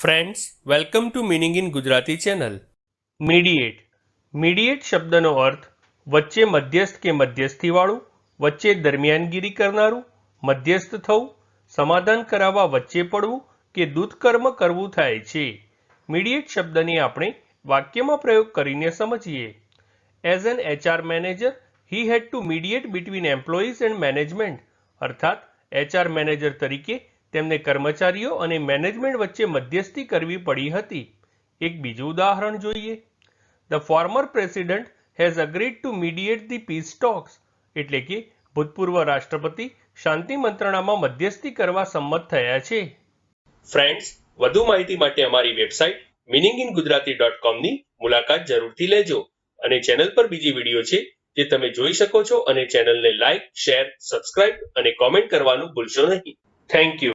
Friends welcome to meaning in Gujarati channel mediate mediate શબ્દનો અર્થ વચ્ચે મધ્યસ્થ કે મધ્યસ્થીવાળું, વચ્ચે દરમિયાનગીરી કરનારું, મધ્યસ્થ થવું, સમાધાન કરાવવા વચ્ચે પડવું કે દૂતકર્મ કરવું થાય છે. મીડિયેટ શબ્દને આપણે વાક્યમાં પ્રયોગ કરીને સમજીએ. As an HR manager he had to mediate between employees and management અર્થાત એચઆર મેનેજર તરીકે તેમને કર્મચારીઓ અને મેનેજમેન્ટ વચ્ચે મધ્યસ્થી કરવી પડી હતી. એક બીજું ઉદાહરણ જોઈએ. The former president has agreed to mediate the peace talks એટલે કે ભૂતપૂર્વ રાષ્ટ્રપતિ શાંતિ મંત્રણામાં મધ્યસ્થી કરવા સંમત થયા છે. ફ્રેન્ડ્સ વધુ માહિતી માટે અમારી website meaning in Gujarati dot કોમની મુલાકાત જરૂરથી લેજો અને ચેનલ પર બીજી વીડિયો છે જે તમે જોઈ શકો છો અને ચેનલને લાઇક શેર સબસ્ક્રાઇબ અને કોમેન્ટ કરવાનું ભૂલશો નહીં. Thank you